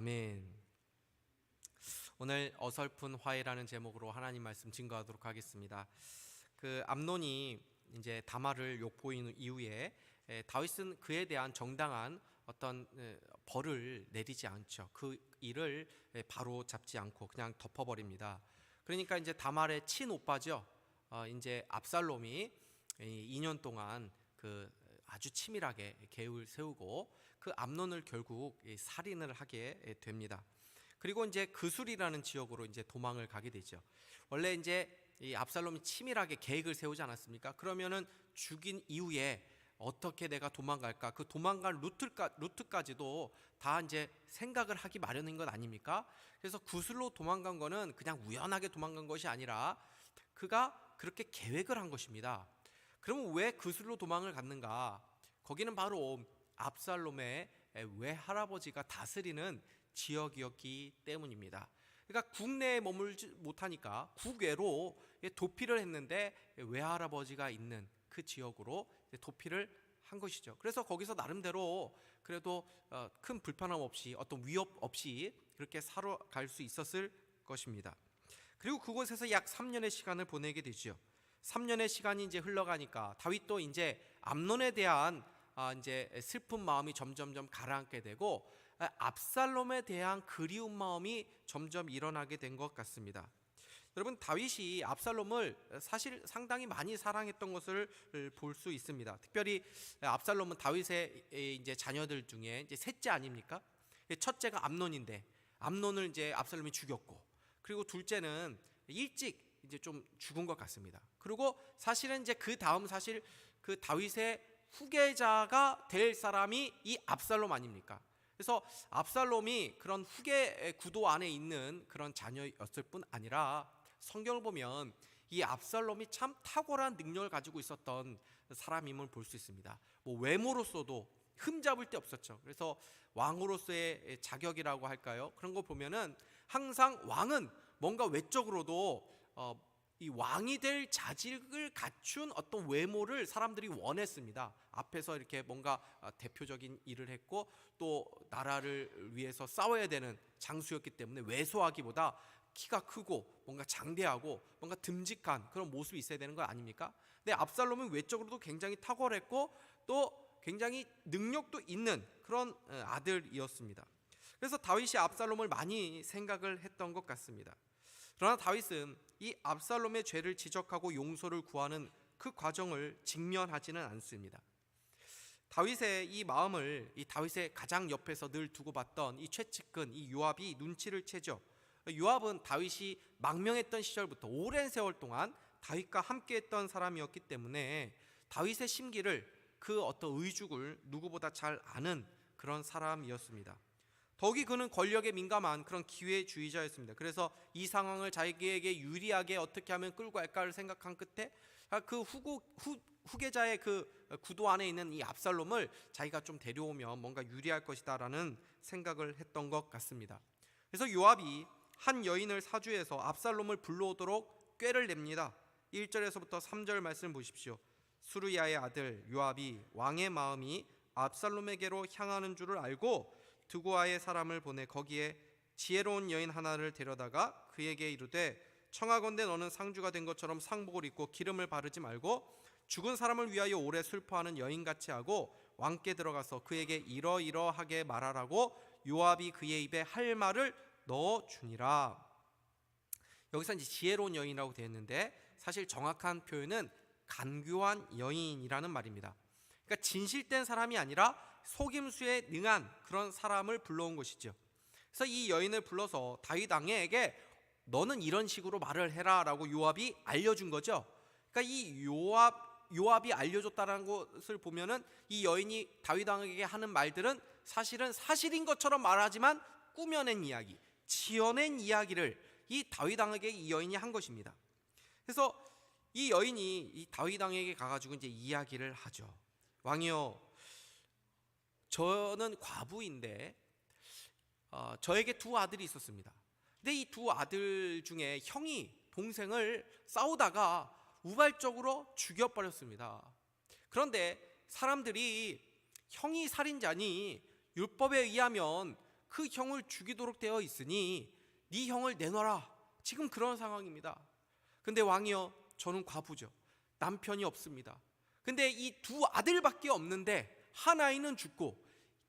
아멘. 오늘 어설픈 화해라는 제목으로 하나님 말씀 증거하도록 하겠습니다. 그 암논이 이제 다말을 욕보인 이후에 에, 다윗은 그에 대한 정당한 어떤 에, 벌을 내리지 않죠. 그 일을 에, 바로 잡지 않고 그냥 덮어버립니다. 그러니까 이제 다말의 친오빠죠. 어, 이제 압살롬이 이 2년 동안 그 아주 치밀하게 계획을 세우고 그 암론을 결국 이 살인을 하게 됩니다. 그리고 이제 그술이라는 지역으로 이제 도망을 가게 되죠. 원래 이제 이 압살롬이 치밀하게 계획을 세우지 않았습니까? 그러면은 죽인 이후에 어떻게 내가 도망갈까? 그 도망갈 루트까, 루트까지도 다 이제 생각을 하기 마련인 것 아닙니까? 그래서 구슬로 도망간 거는 그냥 우연하게 도망간 것이 아니라 그가 그렇게 계획을 한 것입니다. 그러면 왜 그술로 도망을 갔는가? 거기는 바로 압살롬의 외할아버지가 다스리는 지역이었기 때문입니다. 그러니까 국내에 머물지 못하니까 국외로 도피를 했는데 외할아버지가 있는 그 지역으로 도피를 한 것이죠. 그래서 거기서 나름대로 그래도 어, 큰 불편함 없이 어떤 위협 없이 그렇게 살아갈 수 있었을 것입니다. 그리고 그곳에서 약 3년의 시간을 보내게 되죠. 3년의 시간이 이제 흘러가니까 다윗도 이제 암론에 대한 아, 이제 슬픈 마음이 점점점 가라앉게 되고 아, 압살롬에 대한 그리운 마음이 점점 일어나게 된 것 같습니다. 여러분 다윗이 압살롬을 사실 상당히 많이 사랑했던 것을 볼 수 있습니다. 특별히 압살롬은 다윗의 이제 자녀들 중에 이제 셋째 아닙니까? 첫째가 암논인데 암논을 이제 압살롬이 죽였고 그리고 둘째는 일찍 이제 좀 죽은 것 같습니다. 그리고 사실은 이제 그 다음 사실 그 다윗의 후계자가 될 사람이 이 압살롬 아닙니까? 그래서 압살롬이 그런 후계 구도 안에 있는 그런 자녀였을 뿐 아니라 성경을 보면 이 압살롬이 참 탁월한 능력을 가지고 있었던 사람임을 볼 수 있습니다. 뭐 외모로서도 흠잡을 데 없었죠. 그래서 왕으로서의 자격이라고 할까요? 그런 거 보면은 항상 왕은 뭔가 외적으로도 어, 이 왕이 될 자질을 갖춘 어떤 외모를 사람들이 원했습니다. 앞에서 이렇게 뭔가 아, 대표적인 일을 했고 또 나라를 위해서 싸워야 되는 장수였기 때문에 왜소하기보다 키가 크고 뭔가 장대하고 뭔가 듬직한 그런 모습이 있어야 되는 거 아닙니까? 근데 압살롬은 외적으로도 굉장히 탁월했고 또 굉장히 능력도 있는 그런 어, 아들이었습니다. 그래서 다윗이 압살롬을 많이 생각을 했던 것 같습니다. 그러나 다윗은 이 압살롬의 죄를 지적하고 용서를 구하는 그 과정을 직면하지는 않습니다. 다윗의 이 마음을 이 다윗의 가장 옆에서 늘 두고 봤던 이 최측근 이 요압이 눈치를 채죠. 요압은 다윗이 망명했던 시절부터 오랜 세월 동안 다윗과 함께했던 사람이었기 때문에 다윗의 심기를 그 어떤 의죽을 누구보다 잘 아는 그런 사람이었습니다. 더욱이 그는 권력에 민감한 그런 기회주의자였습니다. 그래서 이 상황을 자기에게 유리하게 어떻게 하면 끌고 갈까를 생각한 끝에 그 후고, 후, 후계자의 그 구도 안에 있는 이 압살롬을 자기가 좀 데려오면 뭔가 유리할 것이다라는 생각을 했던 것 같습니다. 그래서 요압이 한 여인을 사주해서 압살롬을 불러오도록 꾀를 냅니다. 1절에서부터 3절 말씀 보십시오. 수르야의 아들 요압이 왕의 마음이 압살롬에게로 향하는 줄을 알고 두고아의 사람을 보내 거기에 지혜로운 여인 하나를 데려다가 그에게 이르되 청하건대 너는 상주가 된 것처럼 상복을 입고 기름을 바르지 말고 죽은 사람을 위하여 오래 슬퍼하는 여인같이 하고 왕께 들어가서 그에게 이러이러하게 말하라고 요압이 그의 입에 할 말을 넣어 주니라. 여기서 이제 지혜로운 여인이라고 되어 있는데 사실 정확한 표현은 간교한 여인이라는 말입니다. 그러니까 진실된 사람이 아니라 속임수에 능한 그런 사람을 불러온 것이죠. 그래서 이 여인을 불러서 다윗 왕에게 너는 이런 식으로 말을 해라라고 요압이 알려준 거죠. 그러니까 이 요압 요압이 알려줬다는 것을 보면은 이 여인이 다윗 왕에게 하는 말들은 사실은 사실인 것처럼 말하지만 꾸며낸 이야기, 지어낸 이야기를 이 다윗 왕에게 이 여인이 한 것입니다. 그래서 이 여인이 이 다윗 왕에게 가가지고 이제 이야기를 하죠. 왕이여, 저는 과부인데 어, 저에게 두 아들이 있었습니다. 근데 이 두 아들 중에 형이 동생을 싸우다가 우발적으로 죽여버렸습니다. 그런데 사람들이 형이 살인자니 율법에 의하면 그 형을 죽이도록 되어 있으니 네 형을 내놔라. 지금 그런 상황입니다. 근데 왕이여 저는 과부죠. 남편이 없습니다. 근데 이 두 아들밖에 없는데 하나이는 죽고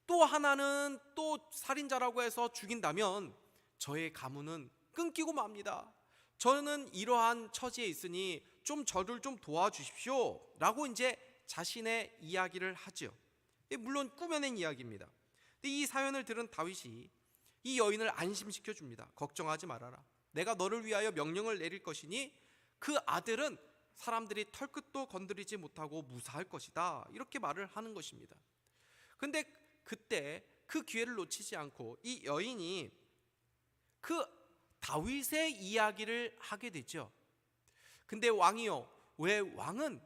또 하나는 또 살인자라고 해서 죽인다면 저의 가문은 끊기고 맙니다. 저는 이러한 처지에 있으니 좀 저를 좀 도와주십시오. 라고 이제 자신의 이야기를 하죠. 물론 꾸며낸 이야기입니다. 이 사연을 들은 다윗이 이 여인을 안심시켜 줍니다. 걱정하지 말아라. 내가 너를 위하여 명령을 내릴 것이니 그 아들은 사람들이 털끝도 건드리지 못하고 무사할 것이다. 이렇게 말을 하는 것입니다. 근데 그때 그 기회를 놓치지 않고 이 여인이 그 다윗의 이야기를 하게 되죠. 근데 왕이요. 왜 왕은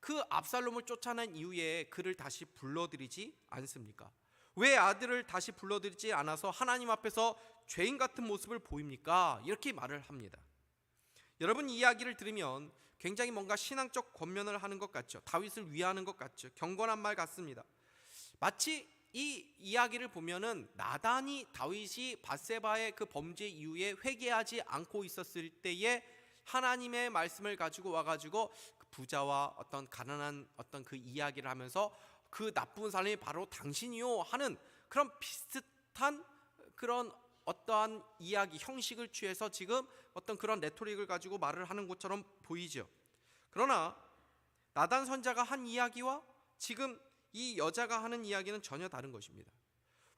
그 압살롬을 쫓아낸 이후에 그를 다시 불러들이지 않습니까? 왜 아들을 다시 불러들이지 않아서 하나님 앞에서 죄인 같은 모습을 보입니까? 이렇게 말을 합니다. 여러분 이 이야기를 들으면 굉장히 뭔가 신앙적 권면을 하는 것 같죠. 다윗을 위하는 것 같죠. 경건한 말 같습니다. 마치 이 이야기를 보면은 나단이 다윗이 바세바의 그 범죄 이후에 회개하지 않고 있었을 때에 하나님의 말씀을 가지고 와가지고 그 부자와 어떤 가난한 어떤 그 이야기를 하면서 그 나쁜 사람이 바로 당신이요 하는 그런 비슷한 그런 어떠한 이야기 형식을 취해서 지금 어떤 그런 레토릭을 가지고 말을 하는 것처럼 보이죠. 그러나 나단 선자가 한 이야기와 지금 이 여자가 하는 이야기는 전혀 다른 것입니다.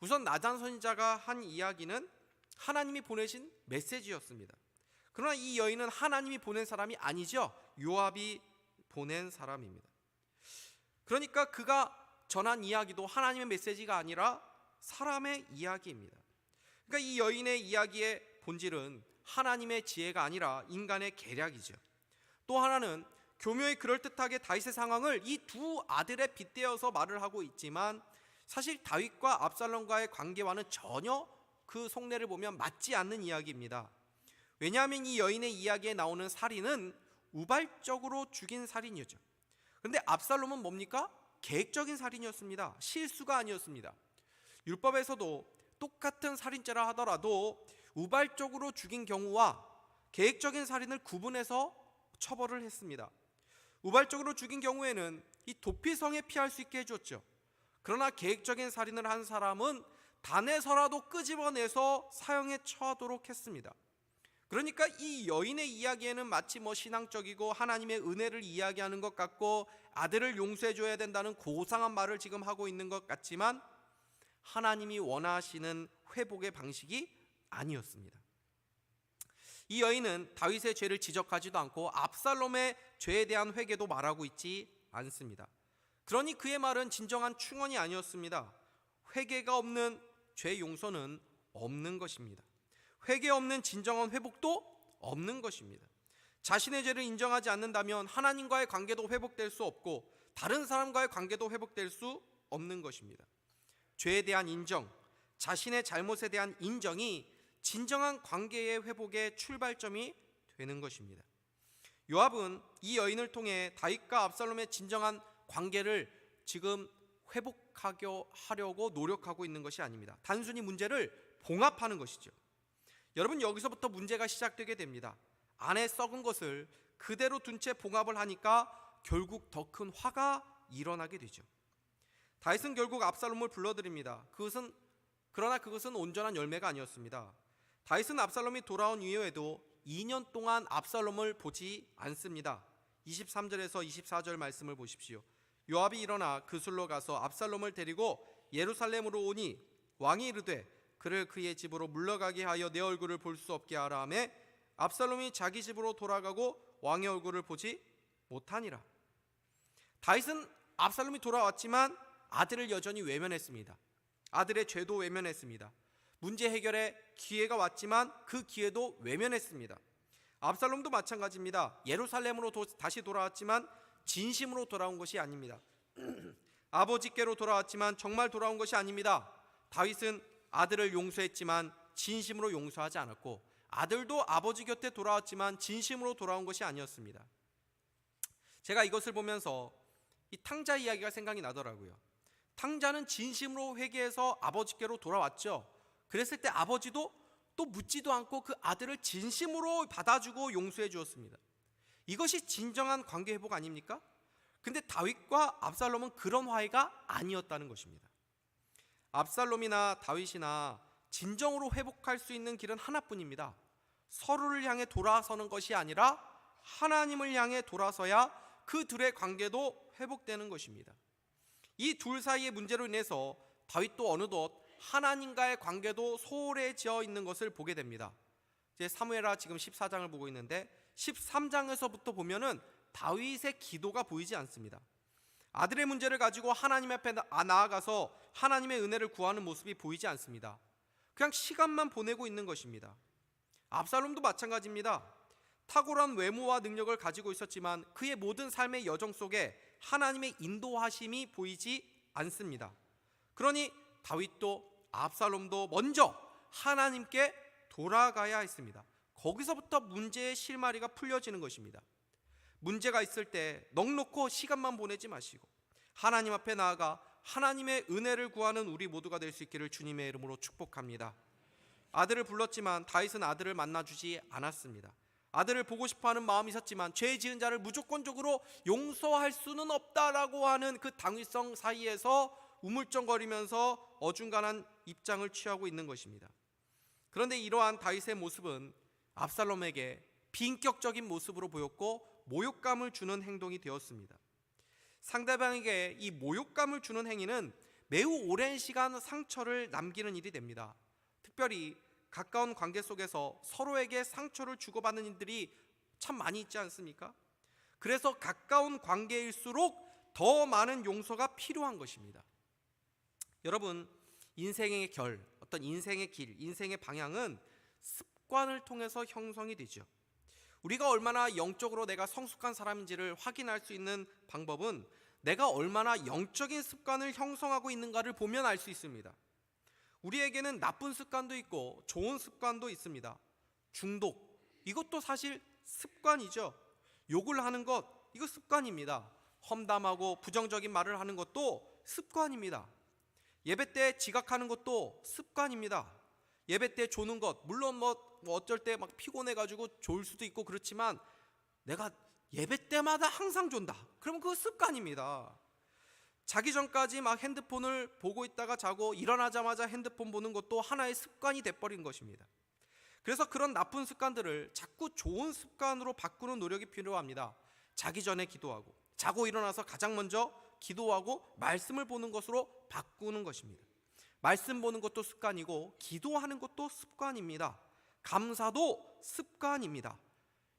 우선 나단 선자가 한 이야기는 하나님이 보내신 메시지였습니다. 그러나 이 여인은 하나님이 보낸 사람이 아니죠. 요압이 보낸 사람입니다. 그러니까 그가 전한 이야기도 하나님의 메시지가 아니라 사람의 이야기입니다. 그러니까 이 여인의 이야기의 본질은 하나님의 지혜가 아니라 인간의 계략이죠. 또 하나는 교묘히 그럴듯하게 다윗의 상황을 이 두 아들에 빗대어서 말을 하고 있지만 사실 다윗과 압살롬과의 관계와는 전혀 그 속내를 보면 맞지 않는 이야기입니다. 왜냐하면 이 여인의 이야기에 나오는 살인은 우발적으로 죽인 살인이었죠. 그런데 압살롬은 뭡니까? 계획적인 살인이었습니다. 실수가 아니었습니다. 율법에서도 똑같은 살인죄라 하더라도 우발적으로 죽인 경우와 계획적인 살인을 구분해서 처벌을 했습니다. 우발적으로 죽인 경우에는 이 도피성에 피할 수 있게 해줬죠. 그러나 계획적인 살인을 한 사람은 단에서라도 끄집어내서 사형에 처하도록 했습니다. 그러니까 이 여인의 이야기에는 마치 뭐 신앙적이고 하나님의 은혜를 이야기하는 것 같고 아들을 용서해 줘야 된다는 고상한 말을 지금 하고 있는 것 같지만 하나님이 원하시는 회복의 방식이 아니었습니다. 이 여인은 다윗의 죄를 지적하지도 않고 압살롬의 죄에 대한 회개도 말하고 있지 않습니다. 그러니 그의 말은 진정한 충언이 아니었습니다. 회개가 없는 죄 용서는 없는 것입니다. 회개 없는 진정한 회복도 없는 것입니다. 자신의 죄를 인정하지 않는다면 하나님과의 관계도 회복될 수 없고 다른 사람과의 관계도 회복될 수 없는 것입니다. 죄에 대한 인정, 자신의 잘못에 대한 인정이 진정한 관계의 회복의 출발점이 되는 것입니다. 요압은 이 여인을 통해 다윗과 압살롬의 진정한 관계를 지금 회복하려 하려고 노력하고 있는 것이 아닙니다. 단순히 문제를 봉합하는 것이죠. 여러분 여기서부터 문제가 시작되게 됩니다. 안에 썩은 것을 그대로 둔 채 봉합을 하니까 결국 더 큰 화가 일어나게 되죠. 다윗은 결국 압살롬을 불러들입니다. 그것은 그러나 그것은 온전한 열매가 아니었습니다. 다윗은 압살롬이 돌아온 이후에도 2년 동안 압살롬을 보지 않습니다. 23절에서 24절 말씀을 보십시오. 요압이 일어나 그술로 가서 압살롬을 데리고 예루살렘으로 오니 왕이 이르되 그를 그의 집으로 물러가게 하여 내 얼굴을 볼 수 없게 하라 하매 압살롬이 자기 집으로 돌아가고 왕의 얼굴을 보지 못하니라. 다윗은 압살롬이 돌아왔지만 아들을 여전히 외면했습니다. 아들의 죄도 외면했습니다. 문제 해결의 기회가 왔지만 그 기회도 외면했습니다. 압살롬도 마찬가지입니다. 예루살렘으로 도, 다시 돌아왔지만 진심으로 돌아온 것이 아닙니다. 아버지께로 돌아왔지만 정말 돌아온 것이 아닙니다. 다윗은 아들을 용서했지만 진심으로 용서하지 않았고 아들도 아버지 곁에 돌아왔지만 진심으로 돌아온 것이 아니었습니다. 제가 이것을 보면서 이 탕자 이야기가 생각이 나더라고요. 탕자는 진심으로 회개해서 아버지께로 돌아왔죠. 그랬을 때 아버지도 또 묻지도 않고 그 아들을 진심으로 받아주고 용서해 주었습니다. 이것이 진정한 관계 회복 아닙니까? 근데 다윗과 압살롬은 그런 화해가 아니었다는 것입니다. 압살롬이나 다윗이나 진정으로 회복할 수 있는 길은 하나뿐입니다. 서로를 향해 돌아서는 것이 아니라 하나님을 향해 돌아서야 그 둘의 관계도 회복되는 것입니다. 이 둘 사이의 문제로 인해서 다윗도 어느덧 하나님과의 관계도 소홀해져 있는 것을 보게 됩니다. 이제 사무엘하 지금 14장을 보고 있는데 13장에서부터 보면은 다윗의 기도가 보이지 않습니다. 아들의 문제를 가지고 하나님 앞에 나- 나아가서 하나님의 은혜를 구하는 모습이 보이지 않습니다. 그냥 시간만 보내고 있는 것입니다. 압살롬도 마찬가지입니다. 탁월한 외모와 능력을 가지고 있었지만 그의 모든 삶의 여정 속에 하나님의 인도하심이 보이지 않습니다. 그러니 다윗도 압살롬도 먼저 하나님께 돌아가야 했습니다. 거기서부터 문제의 실마리가 풀려지는 것입니다. 문제가 있을 때 넉넉고 시간만 보내지 마시고 하나님 앞에 나아가 하나님의 은혜를 구하는 우리 모두가 될 수 있기를 주님의 이름으로 축복합니다. 아들을 불렀지만 다윗은 아들을 만나 주지 않았습니다. 아들을 보고 싶어하는 마음이 있었지만 죄 지은 자를 무조건적으로 용서할 수는 없다라고 하는 그 당위성 사이에서 우물쩡거리면서 어중간한 입장을 취하고 있는 것입니다. 그런데 이러한 다윗의 모습은 압살롬에게 비인격적인 모습으로 보였고 모욕감을 주는 행동이 되었습니다. 상대방에게 이 모욕감을 주는 행위는 매우 오랜 시간 상처를 남기는 일이 됩니다. 특별히 가까운 관계 속에서 서로에게 상처를 주고받는 일들이 참 많이 있지 않습니까? 그래서 가까운 관계일수록 더 많은 용서가 필요한 것입니다. 여러분, 인생의 결, 어떤 인생의 길, 인생의 방향은 습관을 통해서 형성이 되죠. 우리가 얼마나 영적으로 내가 성숙한 사람인지를 확인할 수 있는 방법은 내가 얼마나 영적인 습관을 형성하고 있는가를 보면 알 수 있습니다. 우리에게는 나쁜 습관도 있고 좋은 습관도 있습니다. 중독, 이것도 사실 습관이죠. 욕을 하는 것, 이거 습관입니다. 험담하고 부정적인 말을 하는 것도 습관입니다. 예배 때 지각하는 것도 습관입니다. 예배 때 조는 것, 물론 뭐, 뭐 어쩔 때 막 피곤해 가지고 졸 수도 있고 그렇지만 내가 예배 때마다 항상 존다. 그러면 그거 습관입니다. 자기 전까지 막 핸드폰을 보고 있다가 자고 일어나자마자 핸드폰 보는 것도 하나의 습관이 돼버린 것입니다. 그래서 그런 나쁜 습관들을 자꾸 좋은 습관으로 바꾸는 노력이 필요합니다. 자기 전에 기도하고 자고 일어나서 가장 먼저 기도하고 말씀을 보는 것으로 바꾸는 것입니다. 말씀 보는 것도 습관이고 기도하는 것도 습관입니다. 감사도 습관입니다.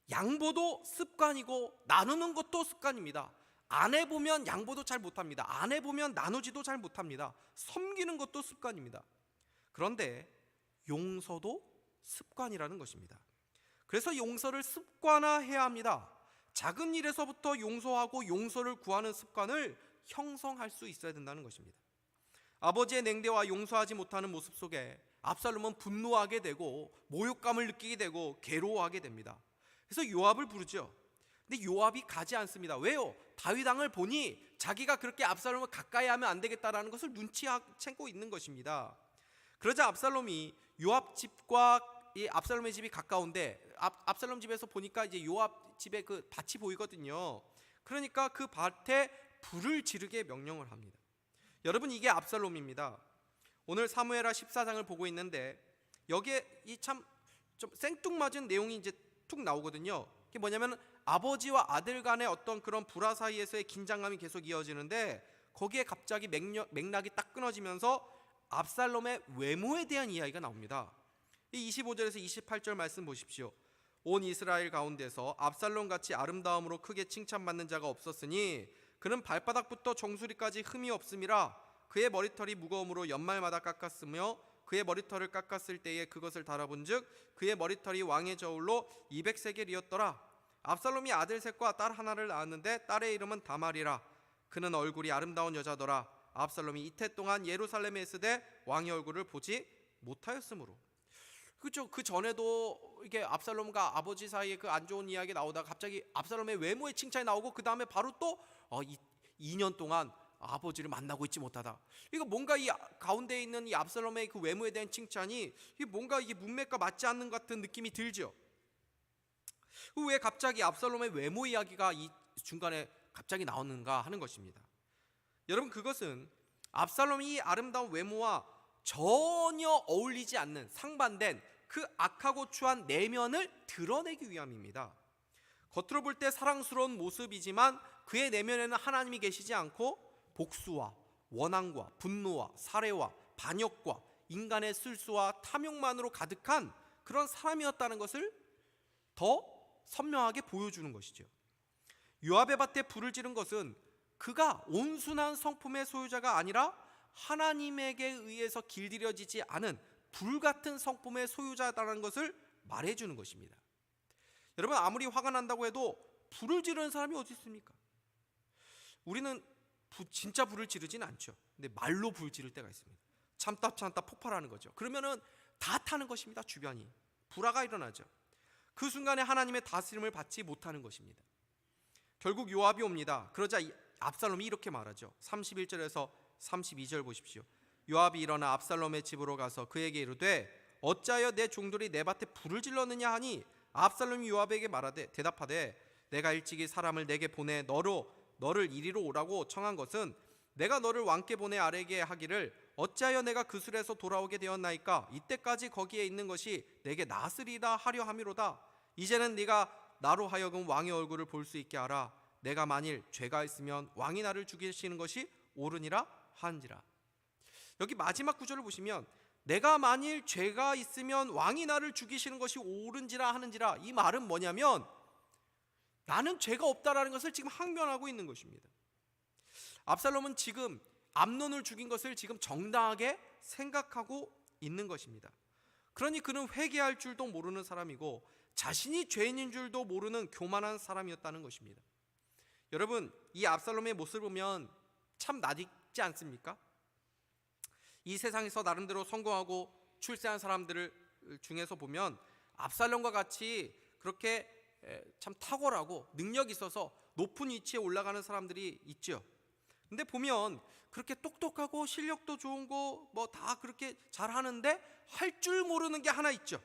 양보도 습관이고 나누는 것도 습관입니다. 안 해보면 양보도 잘 못합니다. 안 해보면 나누지도 잘 못합니다. 섬기는 것도 습관입니다. 그런데 용서도 습관이라는 것입니다. 그래서 용서를 습관화해야 합니다. 작은 일에서부터 용서하고 용서를 구하는 습관을 형성할 수 있어야 된다는 것입니다. 아버지의 냉대와 용서하지 못하는 모습 속에 압살롬은 분노하게 되고 모욕감을 느끼게 되고 괴로워하게 됩니다. 그래서 요압을 부르죠. 근데 요압이 가지 않습니다. 왜요? 다윗 왕을 보니 자기가 그렇게 압살롬을 가까이 하면 안 되겠다라는 것을 눈치채고 있는 것입니다. 그러자 압살롬이 요압 집과 이 압살롬의 집이 가까운데 압, 압살롬 집에서 보니까 이제 요압 집에 그 밭이 보이거든요. 그러니까 그 밭에 불을 지르게 명령을 합니다. 여러분 이게 압살롬입니다. 오늘 사무엘하 14장을 보고 있는데 여기에 이 참 좀 생뚱맞은 내용이 이제 툭 나오거든요. 그게 뭐냐면 아버지와 아들 간의 어떤 그런 불화 사이에서의 긴장감이 계속 이어지는데 거기에 갑자기 맥력, 맥락이 딱 끊어지면서 압살롬의 외모에 대한 이야기가 나옵니다. 이 25절에서 28절 말씀 보십시오. 온 이스라엘 가운데서 압살롬 같이 아름다움으로 크게 칭찬받는 자가 없었으니 그는 발바닥부터 정수리까지 흠이 없음이라 그의 머리털이 무거움으로 연말마다 깎았으며 그의 머리털을 깎았을 때에 그것을 달아본즉 그의 머리털이 왕의 저울로 200세겔이었더라 압살롬이 아들 셋과 딸 하나를 낳았는데 딸의 이름은 다말이라 그는 얼굴이 아름다운 여자더라 압살롬이 이태 동안 예루살렘에 있으되 왕의 얼굴을 보지 못하였으므로 그렇죠. 그 전에도 이게 압살롬과 아버지 사이에 그 안 좋은 이야기 나오다가 갑자기 압살롬의 외모의 칭찬이 나오고 그 다음에 바로 또 어, 이, 2년 동안 아버지를 만나고 있지 못하다. 이거 뭔가 이 가운데 있는 이 압살롬의 그 외모에 대한 칭찬이 뭔가 이게 문맥과 맞지 않는 것 같은 느낌이 들죠. 그왜 갑자기 압살롬의 외모 이야기가 이 중간에 갑자기 나오는가 하는 것입니다. 여러분 그것은 압살롬이 이 아름다운 외모와 전혀 어울리지 않는 상반된 그 악하고 추한 내면을 드러내기 위함입니다. 겉으로 볼 때 사랑스러운 모습이지만 그의 내면에는 하나님이 계시지 않고 복수와 원한과 분노와 살해와 반역과 인간의 술수와 탐욕만으로 가득한 그런 사람이었다는 것을 더 선명하게 보여주는 것이죠. 요압의 밭에 불을 지른 것은 그가 온순한 성품의 소유자가 아니라 하나님에게 의해서 길들여지지 않은 불 같은 성품의 소유자다라는 것을 말해주는 것입니다. 여러분 아무리 화가 난다고 해도 불을 지르는 사람이 어디 있습니까? 우리는 부- 진짜 불을 지르진 않죠. 근데 말로 불 지를 때가 있습니다. 참다 참다 폭발하는 거죠. 그러면은 다 타는 것입니다. 주변이 불화가 일어나죠. 그 순간에 하나님의 다스림을 받지 못하는 것입니다. 결국 요압이 옵니다. 그러자 이 압살롬이 이렇게 말하죠. 31절에서 32절 보십시오. 요압이 일어나 압살롬의 집으로 가서 그에게 이르되 어찌하여 내 종들이 내 밭에 불을 질렀느냐 하니 압살롬이 요압에게 말하되 대답하되 내가 일찍이 사람을 내게 보내 너로 너를 이리로 오라고 청한 것은 내가 너를 왕께 보내 아래게 하기를 어찌하여 내가 그 술에서 돌아오게 되었나이까 이때까지 거기에 있는 것이 내게 나으리라 하려 함이로다 이제는 네가 나로 하여금 왕의 얼굴을 볼 수 있게 하라 내가 만일 죄가 있으면 왕이 나를 죽이시는 것이 옳으니라 한지라 여기 마지막 구절을 보시면 내가 만일 죄가 있으면 왕이 나를 죽이시는 것이 옳은지라 하는지라 이 말은 뭐냐면 나는 죄가 없다라는 것을 지금 항변하고 있는 것입니다. 압살롬은 지금 암논을 죽인 것을 지금 정당하게 생각하고 있는 것입니다. 그러니 그는 회개할 줄도 모르는 사람이고 자신이 죄인인 줄도 모르는 교만한 사람이었다는 것입니다. 여러분, 이 압살롬의 모습을 보면 참 낯익지 않습니까? 이 세상에서 나름대로 성공하고 출세한 사람들을 중에서 보면 압살롬과 같이 그렇게 에, 참 탁월하고 능력 있어서 높은 위치에 올라가는 사람들이 있죠. 근데 보면 그렇게 똑똑하고 실력도 좋은 거 뭐 다 그렇게 잘하는데 할 줄 모르는 게 하나 있죠.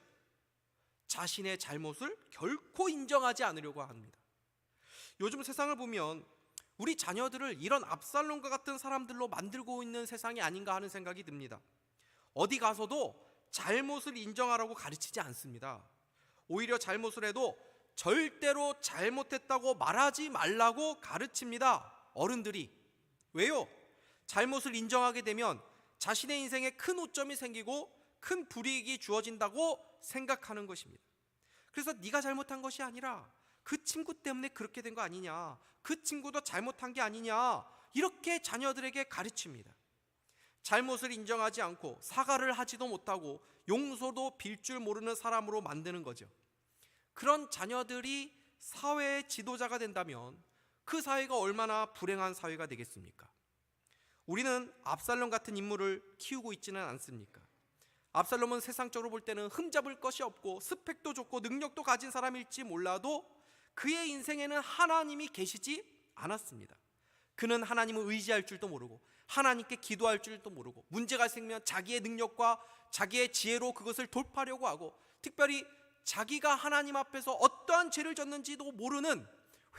자신의 잘못을 결코 인정하지 않으려고 합니다. 요즘 세상을 보면 우리 자녀들을 이런 압살롬과 같은 사람들로 만들고 있는 세상이 아닌가 하는 생각이 듭니다. 어디 가서도 잘못을 인정하라고 가르치지 않습니다. 오히려 잘못을 해도 절대로 잘못했다고 말하지 말라고 가르칩니다. 어른들이. 왜요? 잘못을 인정하게 되면 자신의 인생에 큰 오점이 생기고 큰 불이익이 주어진다고 생각하는 것입니다. 그래서 네가 잘못한 것이 아니라 그 친구 때문에 그렇게 된 거 아니냐. 그 친구도 잘못한 게 아니냐. 이렇게 자녀들에게 가르칩니다. 잘못을 인정하지 않고 사과를 하지도 못하고 용서도 빌 줄 모르는 사람으로 만드는 거죠. 그런 자녀들이 사회의 지도자가 된다면 그 사회가 얼마나 불행한 사회가 되겠습니까? 우리는 압살롬 같은 인물을 키우고 있지는 않습니까? 압살롬은 세상적으로 볼 때는 흠잡을 것이 없고 스펙도 좋고 능력도 가진 사람일지 몰라도 그의 인생에는 하나님이 계시지 않았습니다. 그는 하나님을 의지할 줄도 모르고 하나님께 기도할 줄도 모르고 문제가 생기면 자기의 능력과 자기의 지혜로 그것을 돌파하려고 하고 특별히 자기가 하나님 앞에서 어떠한 죄를 졌는지도 모르는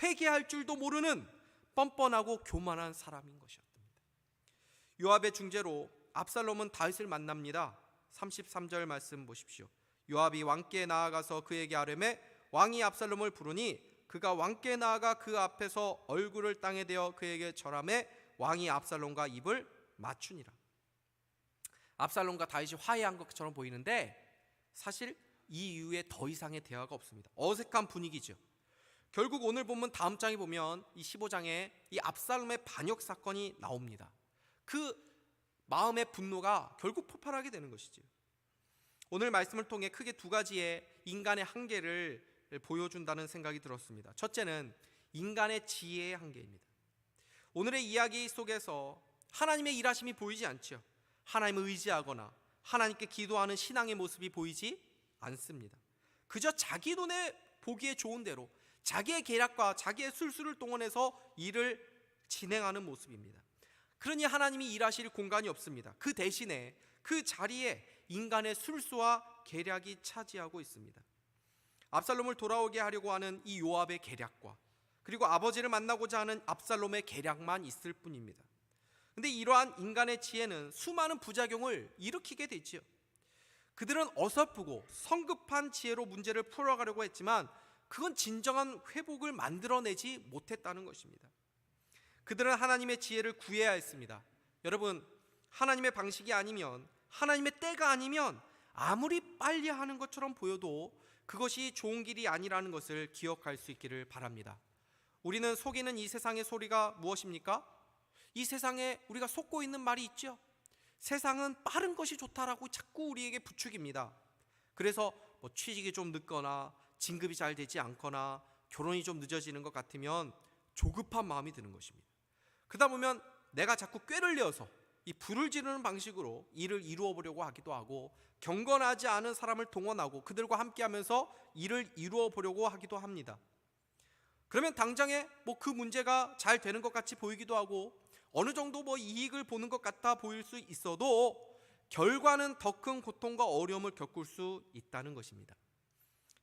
회개할 줄도 모르는 뻔뻔하고 교만한 사람인 것이었습니다. 요압의 중재로 압살롬은 다윗을 만납니다. 33절 말씀 보십시오. 요압이 왕께 나아가서 그에게 아뢰매 왕이 압살롬을 부르니 그가 왕께 나아가 그 앞에서 얼굴을 땅에 대어 그에게 절함에 왕이 압살롬과 입을 맞추니라. 압살롬과 다윗이 화해한 것처럼 보이는데 사실 이 이후에 더 이상의 대화가 없습니다. 어색한 분위기죠. 결국 오늘 보면 다음 장에 보면 이 15장에 이 압살롬의 반역 사건이 나옵니다. 그 마음의 분노가 결국 폭발하게 되는 것이죠. 오늘 말씀을 통해 크게 두 가지의 인간의 한계를 보여준다는 생각이 들었습니다. 첫째는 인간의 지혜의 한계입니다. 오늘의 이야기 속에서 하나님의 일하심이 보이지 않죠. 하나님을 의지하거나 하나님께 기도하는 신앙의 모습이 보이지 않습니다. 그저 자기 눈에 보기에 좋은 대로 자기의 계략과 자기의 술수를 동원해서 일을 진행하는 모습입니다. 그러니 하나님이 일하실 공간이 없습니다. 그 대신에 그 자리에 인간의 술수와 계략이 차지하고 있습니다. 압살롬을 돌아오게 하려고 하는 이 요압의 계략과 그리고 아버지를 만나고자 하는 압살롬의 계략만 있을 뿐입니다. 근데 이러한 인간의 지혜는 수많은 부작용을 일으키게 되지요. 그들은 어설프고 성급한 지혜로 문제를 풀어가려고 했지만 그건 진정한 회복을 만들어내지 못했다는 것입니다. 그들은 하나님의 지혜를 구해야 했습니다. 여러분, 하나님의 방식이 아니면 하나님의 때가 아니면 아무리 빨리 하는 것처럼 보여도 그것이 좋은 길이 아니라는 것을 기억할 수 있기를 바랍니다. 우리는 속이는 이 세상의 소리가 무엇입니까? 이 세상에 우리가 속고 있는 말이 있죠. 세상은 빠른 것이 좋다라고 자꾸 우리에게 부추깁니다. 그래서 뭐 취직이 좀 늦거나 진급이 잘 되지 않거나 결혼이 좀 늦어지는 것 같으면 조급한 마음이 드는 것입니다. 그러다 보면 내가 자꾸 꾀를 내어서 이 불을 지르는 방식으로 일을 이루어 보려고 하기도 하고 경건하지 않은 사람을 동원하고 그들과 함께 하면서 일을 이루어 보려고 하기도 합니다. 그러면 당장에 뭐 그 문제가 잘 되는 것 같이 보이기도 하고 어느 정도 뭐 이익을 보는 것 같아 보일 수 있어도 결과는 더 큰 고통과 어려움을 겪을 수 있다는 것입니다.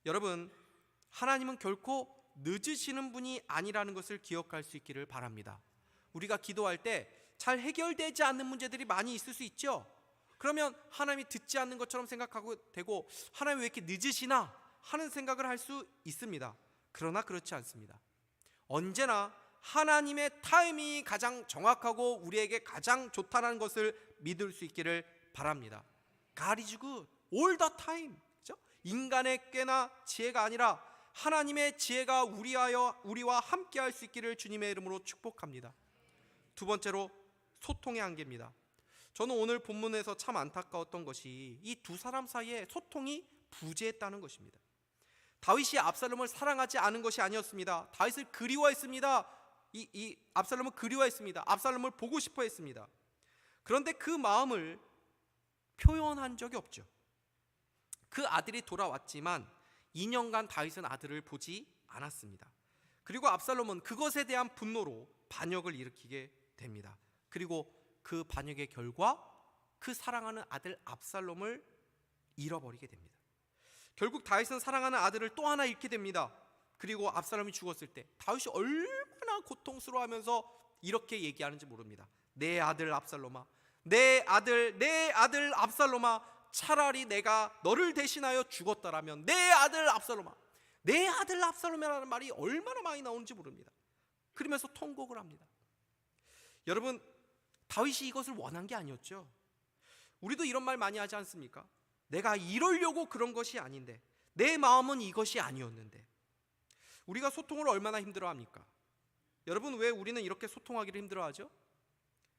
여러분, 하나님은 결코 늦으시는 분이 아니라는 것을 기억할 수 있기를 바랍니다. 우리가 기도할 때 잘 해결되지 않는 문제들이 많이 있을 수 있죠. 그러면 하나님이 듣지 않는 것처럼 생각하고 되고 하나님 왜 이렇게 늦으시나 하는 생각을 할 수 있습니다. 그러나 그렇지 않습니다. 언제나 하나님의 타이밍이 가장 정확하고 우리에게 가장 좋다는 것을 믿을 수 있기를 바랍니다. All the time. 그죠? 인간의 꾀나 지혜가 아니라 하나님의 지혜가 우리하여 우리와 함께 할 수 있기를 주님의 이름으로 축복합니다. 두 번째로 소통의 한계입니다. 저는 오늘 본문에서 참 안타까웠던 것이 이 두 사람 사이에 소통이 부재했다는 것입니다. 다윗이 압살롬을 사랑하지 않은 것이 아니었습니다. 다윗을 그리워했습니다. 이, 이 압살롬은 그리워했습니다. 압살롬을 보고 싶어 했습니다. 그런데 그 마음을 표현한 적이 없죠. 그 아들이 돌아왔지만 2년간 다윗은 아들을 보지 않았습니다. 그리고 압살롬은 그것에 대한 분노로 반역을 일으키게 됩니다. 그리고 그 반역의 결과 그 사랑하는 아들 압살롬을 잃어버리게 됩니다. 결국 다윗은 사랑하는 아들을 또 하나 잃게 됩니다. 그리고 압살롬이 죽었을 때 다윗이 얼마나 고통스러워하면서 이렇게 얘기하는지 모릅니다. 내 아들 압살롬아, 내 아들, 내 아들 압살롬아, 차라리 내가 너를 대신하여 죽었다라면 내 아들 압살롬아, 내 아들 압살롬이라는 말이 얼마나 많이 나오는지 모릅니다. 그러면서 통곡을 합니다. 여러분, 다윗이 이것을 원한 게 아니었죠. 우리도 이런 말 많이 하지 않습니까? 내가 이러려고 그런 것이 아닌데 내 마음은 이것이 아니었는데 우리가 소통을 얼마나 힘들어합니까? 여러분 왜 우리는 이렇게 소통하기를 힘들어하죠?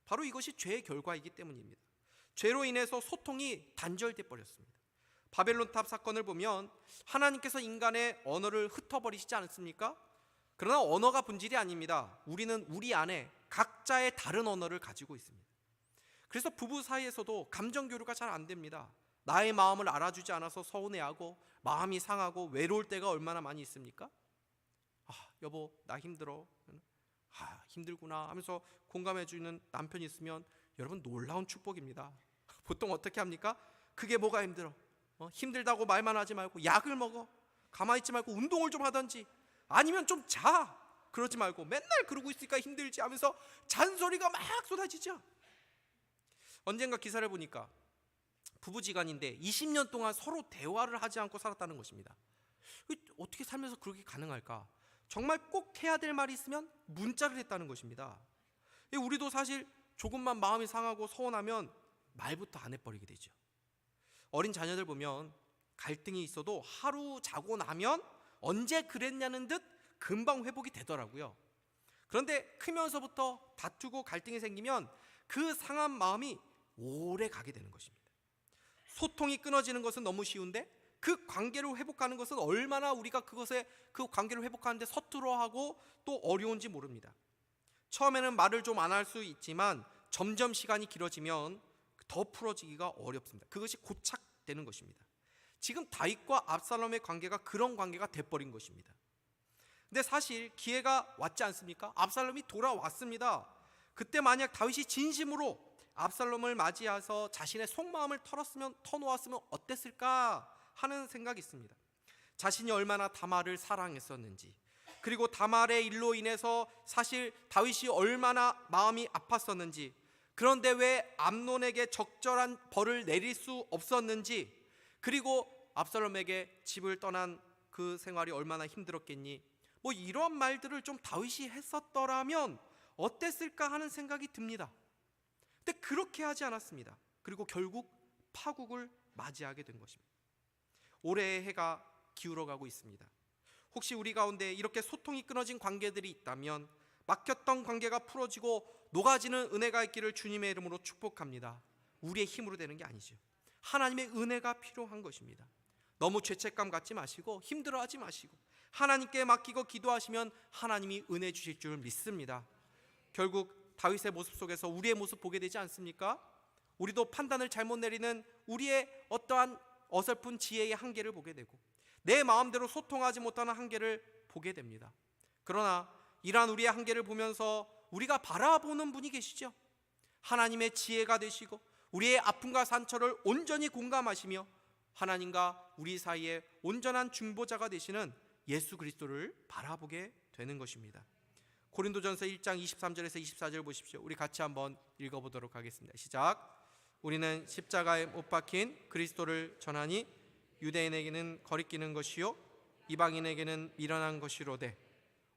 바로 이것이 죄의 결과이기 때문입니다. 죄로 인해서 소통이 단절돼 버렸습니다. 바벨론 탑 사건을 보면 하나님께서 인간의 언어를 흩어버리시지 않습니까? 그러나 언어가 본질이 아닙니다. 우리는 우리 안에 각자의 다른 언어를 가지고 있습니다. 그래서 부부 사이에서도 감정 교류가 잘 안 됩니다. 나의 마음을 알아주지 않아서 서운해하고 마음이 상하고 외로울 때가 얼마나 많이 있습니까? 아, 여보, 나 힘들어. 아, 힘들구나 하면서 공감해 주는 남편이 있으면 여러분 놀라운 축복입니다. 보통 어떻게 합니까? 그게 뭐가 힘들어? 어, 힘들다고 말만 하지 말고 약을 먹어. 가만히 있지 말고 운동을 좀 하든지 아니면 좀 자. 그러지 말고 맨날 그러고 있으니까 힘들지 하면서 잔소리가 막 쏟아지죠. 언젠가 기사를 보니까 부부지간인데 20년 동안 서로 대화를 하지 않고 살았다는 것입니다. 어떻게 살면서 그렇게 가능할까? 정말 꼭 해야 될 말이 있으면 문자를 했다는 것입니다. 우리도 사실 조금만 마음이 상하고 서운하면 말부터 안 해버리게 되죠. 어린 자녀들 보면 갈등이 있어도 하루 자고 나면 언제 그랬냐는 듯 금방 회복이 되더라고요. 그런데 크면서부터 다투고 갈등이 생기면 그 상한 마음이 오래 가게 되는 것입니다. 소통이 끊어지는 것은 너무 쉬운데 그 관계를 회복하는 것은 얼마나 우리가 그것에 그 관계를 회복하는데 서툴어하고 또 어려운지 모릅니다. 처음에는 말을 좀 안 할 수 있지만 점점 시간이 길어지면 더 풀어지기가 어렵습니다. 그것이 고착되는 것입니다. 지금 다윗과 압살롬의 관계가 그런 관계가 돼버린 것입니다. 근데 사실 기회가 왔지 않습니까? 압살롬이 돌아왔습니다. 그때 만약 다윗이 진심으로 압살롬을 맞이해서 자신의 속마음을 털었으면 터놓았으면 어땠을까 하는 생각이 있습니다. 자신이 얼마나 다말을 사랑했었는지 그리고 다말의 일로 인해서 사실 다윗이 얼마나 마음이 아팠었는지 그런데 왜 암논에게 적절한 벌을 내릴 수 없었는지 그리고 압살롬에게 집을 떠난 그 생활이 얼마나 힘들었겠니 뭐 이런 말들을 좀 다윗이 했었더라면 어땠을까 하는 생각이 듭니다. 근데 그렇게 하지 않았습니다. 그리고 결국 파국을 맞이하게 된 것입니다. 올해의 해가 기울어가고 있습니다. 혹시 우리 가운데 이렇게 소통이 끊어진 관계들이 있다면 막혔던 관계가 풀어지고 녹아지는 은혜가 있기를 주님의 이름으로 축복합니다. 우리의 힘으로 되는 게 아니죠. 하나님의 은혜가 필요한 것입니다. 너무 죄책감 갖지 마시고 힘들어하지 마시고 하나님께 맡기고 기도하시면 하나님이 은혜 주실 줄 믿습니다. 결국 다윗의 모습 속에서 우리의 모습 보게 되지 않습니까? 우리도 판단을 잘못 내리는 우리의 어떠한 어설픈 지혜의 한계를 보게 되고 내 마음대로 소통하지 못하는 한계를 보게 됩니다. 그러나 이러한 우리의 한계를 보면서 우리가 바라보는 분이 계시죠. 하나님의 지혜가 되시고 우리의 아픔과 상처를 온전히 공감하시며 하나님과 우리 사이에 온전한 중보자가 되시는 예수 그리스도를 바라보게 되는 것입니다. 고린도전서 1장 23절에서 24절 보십시오. 우리 같이 한번 읽어 보도록 하겠습니다. 시작. 우리는 십자가에 못 박힌 그리스도를 전하니 유대인에게는 거리끼는 것이요 이방인에게는 미련한 것이로되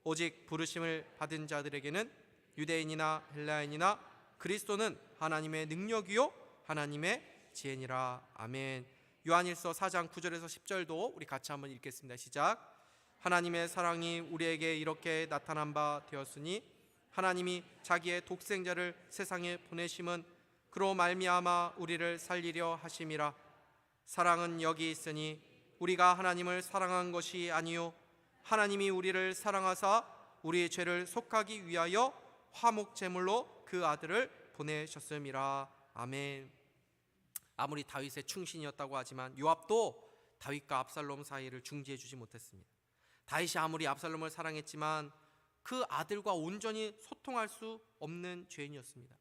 오직 부르심을 받은 자들에게는 유대인이나 헬라인이나 그리스도는 하나님의 능력이요 하나님의 지혜니라 아멘. 요한일서 4장 9절에서 10절도 우리 같이 한번 읽겠습니다. 시작. 하나님의 사랑이 우리에게 이렇게 나타난 바 되었으니 하나님이 자기의 독생자를 세상에 보내심은 그로 말미암아 우리를 살리려 하심이라 사랑은 여기 있으니 우리가 하나님을 사랑한 것이 아니요 하나님이 우리를 사랑하사 우리의 죄를 속하기 위하여 화목 제물로 그 아들을 보내셨음이라 아멘. 아무리 다윗의 충신이었다고 하지만 요압도 다윗과 압살롬 사이를 중지해 주지 못했습니다. 다윗이 아무리 압살롬을 사랑했지만 그 아들과 온전히 소통할 수 없는 죄인이었습니다.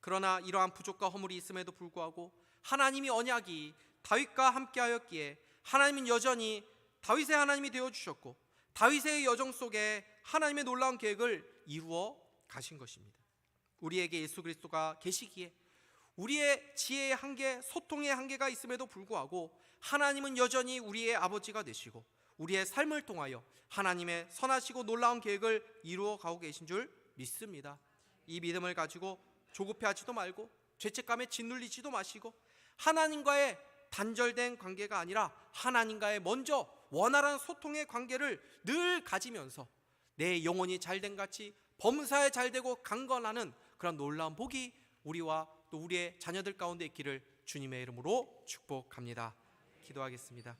그러나 이러한 부족과 허물이 있음에도 불구하고 하나님이 언약이 다윗과 함께하였기에 하나님은 여전히 다윗의 하나님이 되어 주셨고 다윗의 여정 속에 하나님의 놀라운 계획을 이루어 가신 것입니다. 우리에게 예수 그리스도가 계시기에 우리의 지혜의 한계, 소통의 한계가 있음에도 불구하고 하나님은 여전히 우리의 아버지가 되시고 우리의 삶을 통하여 하나님의 선하시고 놀라운 계획을 이루어 가고 계신 줄 믿습니다. 이 믿음을 가지고 조급해하지도 말고 죄책감에 짓눌리지도 마시고 하나님과의 단절된 관계가 아니라 하나님과의 먼저 원활한 소통의 관계를 늘 가지면서 내 영혼이 잘된 같이 범사에 잘되고 강건하는 그런 놀라운 복이 우리와 또 우리의 자녀들 가운데 있기를 주님의 이름으로 축복합니다. 기도하겠습니다.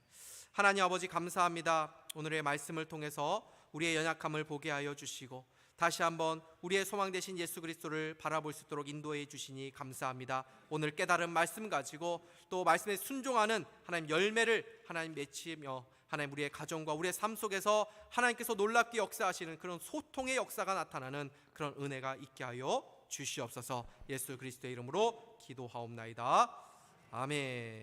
하나님 아버지 감사합니다. 오늘의 말씀을 통해서 우리의 연약함을 보게 하여 주시고 다시 한번 우리의 소망 되신 예수 그리스도를 바라볼 수 있도록 인도해 주시니 감사합니다. 오늘 깨달은 말씀 가지고 또 말씀에 순종하는 하나님 열매를 하나님 맺히며 하나님 우리의 가정과 우리의 삶 속에서 하나님께서 놀랍게 역사하시는 그런 소통의 역사가 나타나는 그런 은혜가 있게 하여 주시옵소서. 예수 그리스도의 이름으로 기도하옵나이다. 아멘.